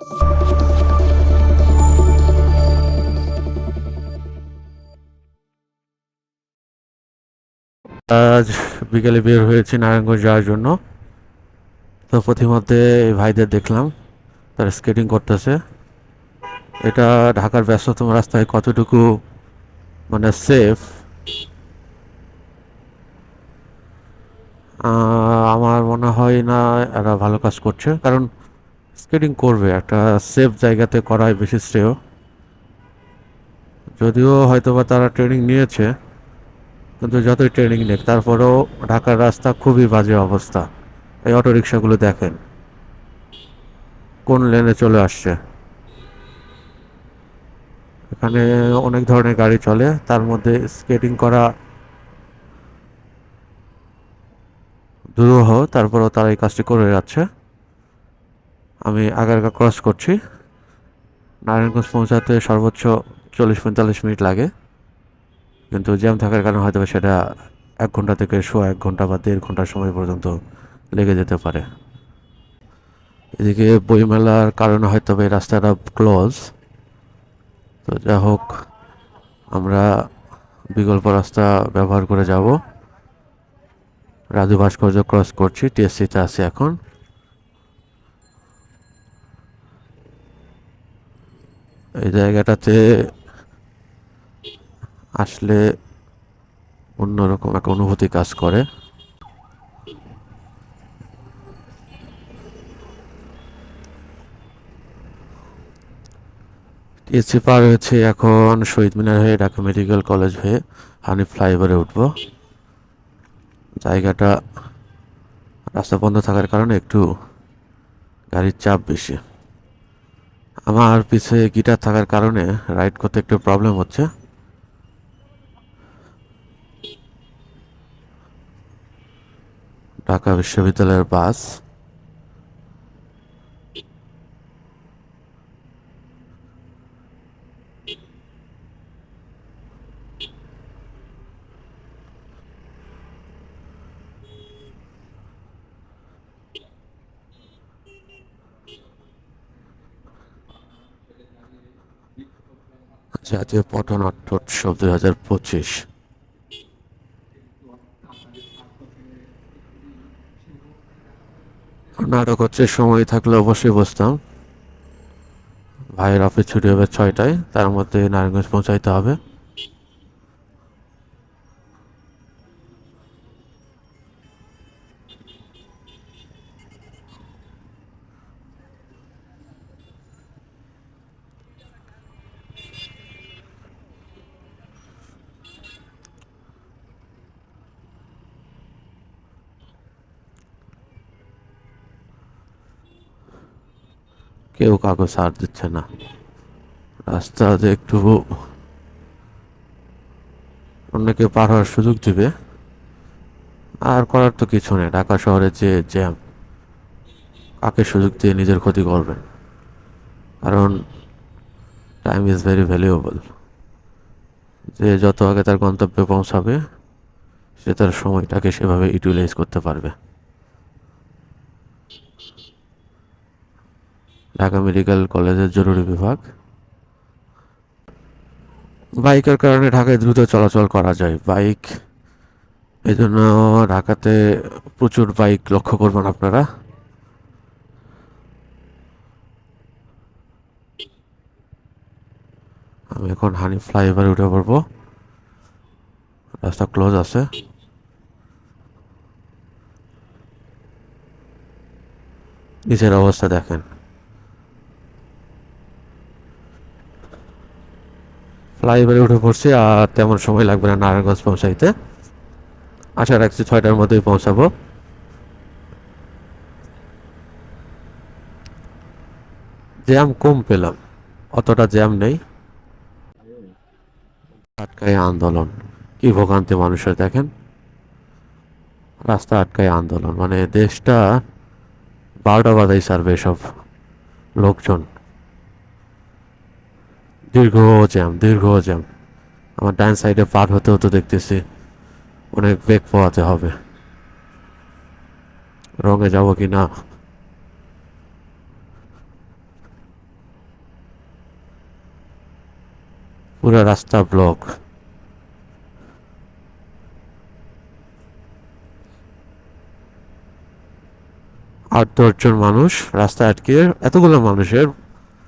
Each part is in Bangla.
আজ বিকেলে বের হয়েছি নারায়ণগঞ্জ যাওয়ার জন্য। তো প্রতিমধ্যে এই ভাইদের দেখলাম, তারা স্কেটিং করতেছে। এটা ঢাকার ব্যস্ততম রাস্তায় কতটুকু মানে সেফ আমার মনে হয় না এরা ভালো কাজ করছে। কারণ স্কেটিং করবে, একটা সেফ জায়গাতে করাই বেশি শ্রেয়। যদিও হয়তোবা তারা ট্রেনিং নিয়েছে, কিন্তু যতই ট্রেনিং নেক, তারপরেও ঢাকার রাস্তা খুবই বাজে অবস্থা। এই অটো রিক্সাগুলো দেখেন, কোন লেনে চলে আসছে। এখানে অনেক ধরনের গাড়ি চলে, তার মধ্যে স্কেটিং করা দুরূহ, তারপরেও তারা এই কাজটি করে যাচ্ছে। আমি আগারগা ক্রস করছি। নারায়ণগঞ্জ পৌঁছাতে সর্বোচ্চ চল্লিশ পঁয়তাল্লিশ মিনিট লাগে। কিন্তু জ্যাম থাকার কারণে হয়তো সেটা এক ঘণ্টা থেকে শো এক ঘণ্টা বা দেড় ঘণ্টার সময় পর্যন্ত লেগে যেতে পারে। এদিকে বইমেলার কারণে হয়তো এই রাস্তাটা ক্লোজ তো যা হোক, আমরা বিকল্প রাস্তা ব্যবহার করে যাব। রাজু ভাস্কর্য ক্রস করছি টিএসসিতে আছি এখন। এই জায়গাটাতে আসলে অন্যরকম একটা অনুভূতি কাজ করে। টিএসসি পার হয়েছে এখন শহীদ মিনার হয়ে ঢাকা মেডিকেল কলেজ হয়ে হানি ফ্লাইওভারে উঠব। জায়গাটা রাস্তা বন্ধ থাকার কারণে একটু গাড়ির চাপ বেশি। আমার পিছে গিটার থাকার কারণে রাইড করতে একটু প্রবলেম হচ্ছে। ঢাকা বিশ্ববিদ্যালয়ের বাস। জাতীয় পটনাট্য উৎসব দুই হাজার পঁচিশ। নাটক হচ্ছে, সময় থাকলে অবশ্যই বসতাম ভাইয়ের অফিস ছুটি হবে ছয়টায়, তার মধ্যে নারায়ণগঞ্জ পৌঁছাইতে হবে। কেউ কাউকে সার দিচ্ছে না। রাস্তাতে একটু অন্যকে পার হওয়ার সুযোগ দিবে। আর করার তো কিছু নেই। ঢাকা শহরে যে জ্যাম, কাকে সুযোগ দিয়ে নিজের ক্ষতি করবেন? কারণ টাইম ইজ ভেরি ভ্যালুয়েবল যে যত আগে তার গন্তব্যে পৌঁছাবে, সে তার সময়টাকে সেভাবে ইউটিলাইজ করতে পারবে। ঢাকা মেডিকেল কলেজের জরুরি বিভাগ। বাইকের কারণে ঢাকায় দ্রুত চলাচল করা যায়। বাইক এই জন্য ঢাকাতে প্রচুর বাইক লক্ষ্য করবেন আপনারা। আমি এখন হানি ফ্লাইওভারে উঠে পড়ব। রাস্তা ক্লোজ আছে। নিচের অবস্থা দেখেন। ফ্লাইওভারে উঠে পড়ছি আর তেমন সময় লাগবে না নারায়ণগঞ্জ পৌঁছাইতে। আশা রাখছি ছয়টার মধ্যেই পৌঁছাবো। জ্যাম কম পেলাম, অতটা জ্যাম নেই। আটকায় আন্দোলন, কি ভোগান্তি মানুষের দেখেন। রাস্তা আটকায় আন্দোলন মানে দেশটা বারোটা বাজাই সারবে সব লোকজন। দীর্ঘ জ্যাম দীর্ঘ জ্যাম। আমার ডান সাইডে পার হতে হতে দেখতেছি, অনেক বেগ পোহাতে হবে। রঙে যাব কি না? পুরো রাস্তা ব্লক। আট দশজন মানুষ রাস্তায় আটকে এতগুলো মানুষের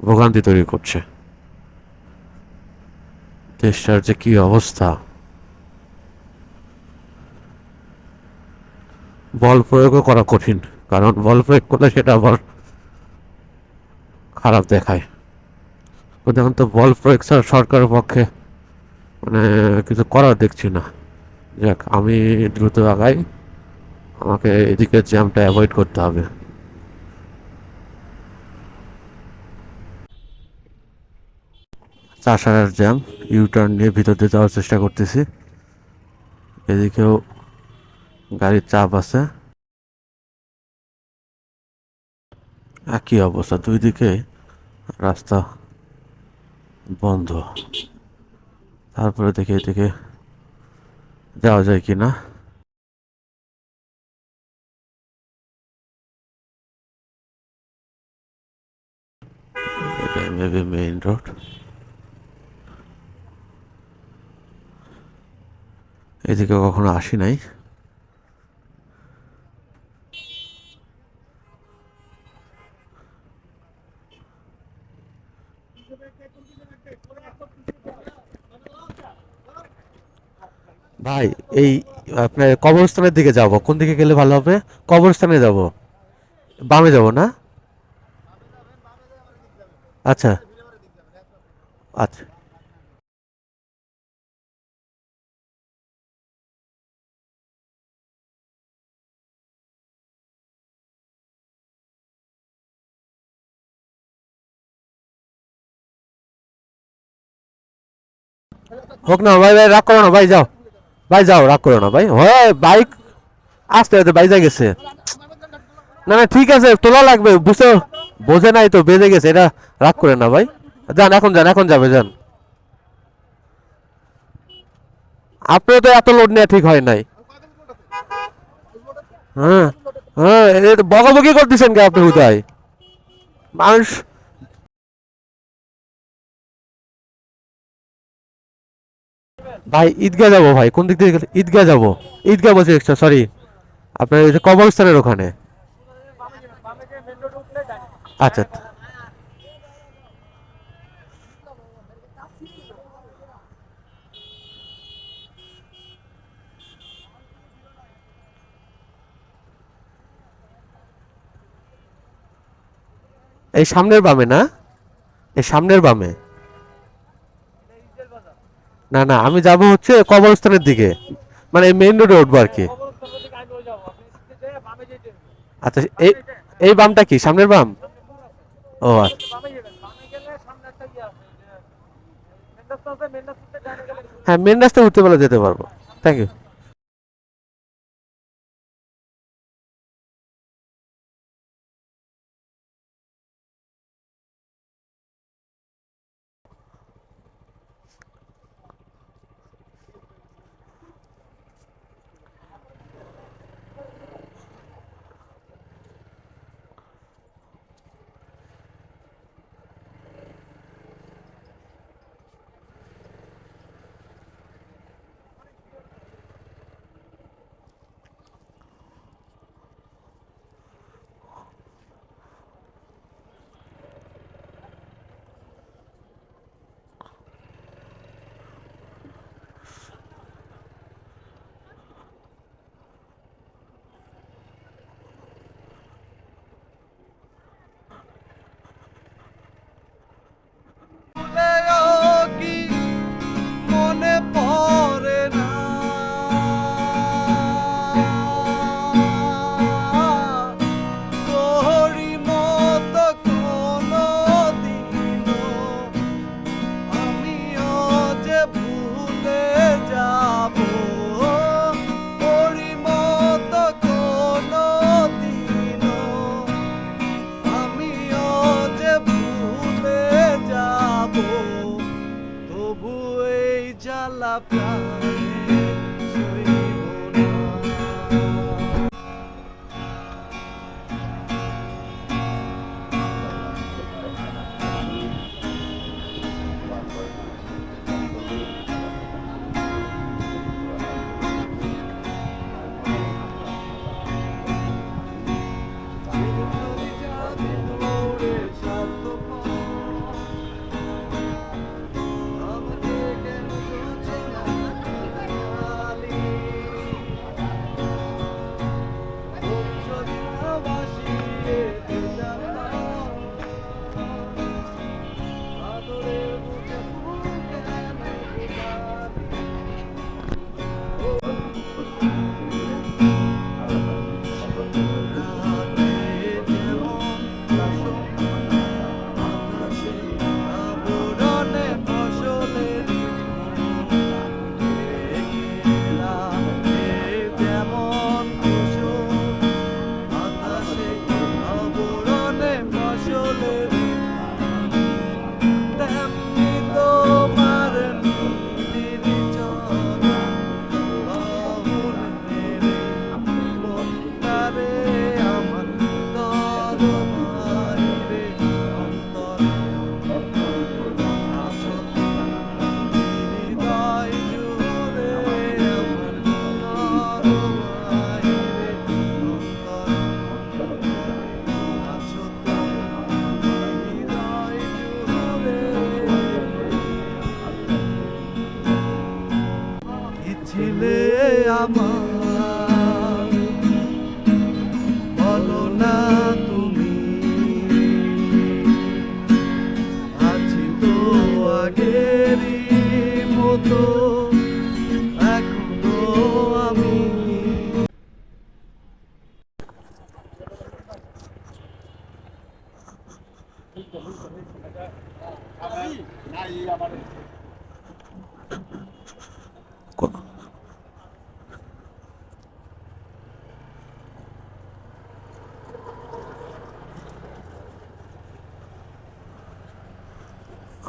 ভোগান্তি তৈরি করছে। দেশটার যে কি অবস্থা? বল প্রয়োগও করা কঠিন, কারণ বল প্রয়োগ করলে সেটা আবার খারাপ দেখায়। এখন তো বল প্রয়োগ ছাড়া সরকারের পক্ষে মানে কিছু করার দেখছি না। যাক, আমি দ্রুত আগাই। আমাকে এদিকে জ্যামটা অ্যাভয়েড করতে হবে। চাষার জ্যাম ইউটার্ন নিয়ে ভিতর দিয়ে যাওয়ার চেষ্টা করতেছি। এদিকেও গাড়ির চাপ আছে। একই অবস্থা, দুই দিকে রাস্তা বন্ধ। তারপরে দেখি এদিকে যাওয়া যায় কি না মেবি মেইন রোড এদিকে কখনো আসি নাই। ভাই, এই আপনার কবরস্থানের দিকে যাব। কোন দিকে গেলে ভালো হবে? কবরস্থানে যাব। বামে যাব না? আচ্ছা। আচ্ছা। হোক না, ভাই ভাই, রাগ করো না, ভাই, যাও। ভাই, যাও, রাগ করো না, ভাই। হয়, বাইক আসতে আসতে বাইজা গেছে। না না, ঠিক আছে, তোলা লাগবে বুঝতে বোঝে নাই তো, বেজে গেছে, এটা রাগ করে না, ভাই। যান, এখন যান, এখন যাবে, যান। আপনার তো এত লোড নেওয়া ঠিক হয় নাই। হ্যাঁ হ্যাঁ বকাবকি করতেছেন কে আপনি উদয় মানুষ ভাই, ঈদগাহ যাব ভাই। কোন দিক থেকে ঈদগাহ যাব। ঈদগাহ বলছি এক্সট্রা সরি আপনার কবরস্থানের ওখানে। আচ্ছা। এই সামনের বামে না? এই সামনের বামে। না না, আমি যাব হচ্ছে কবরস্থানের দিকে। মানে মেইন রোডে উঠবো আর কি। আচ্ছা এই এই বামটা কি? সামনের বাম? ও আচ্ছা। হ্যাঁ মেন রাস্তায় উঠতে পারলে যেতে পারব। থ্যাংক ইউ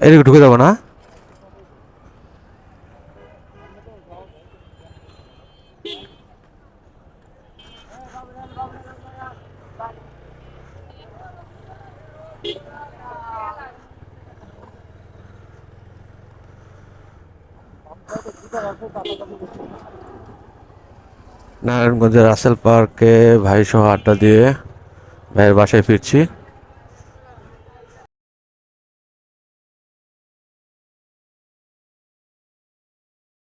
এদিকে ঢুকে যাব না নারায়ণগঞ্জের রাসেল পার্কে ভাই সহ আড্ডা দিয়ে ভাইয়ের বাসায় ফিরছি।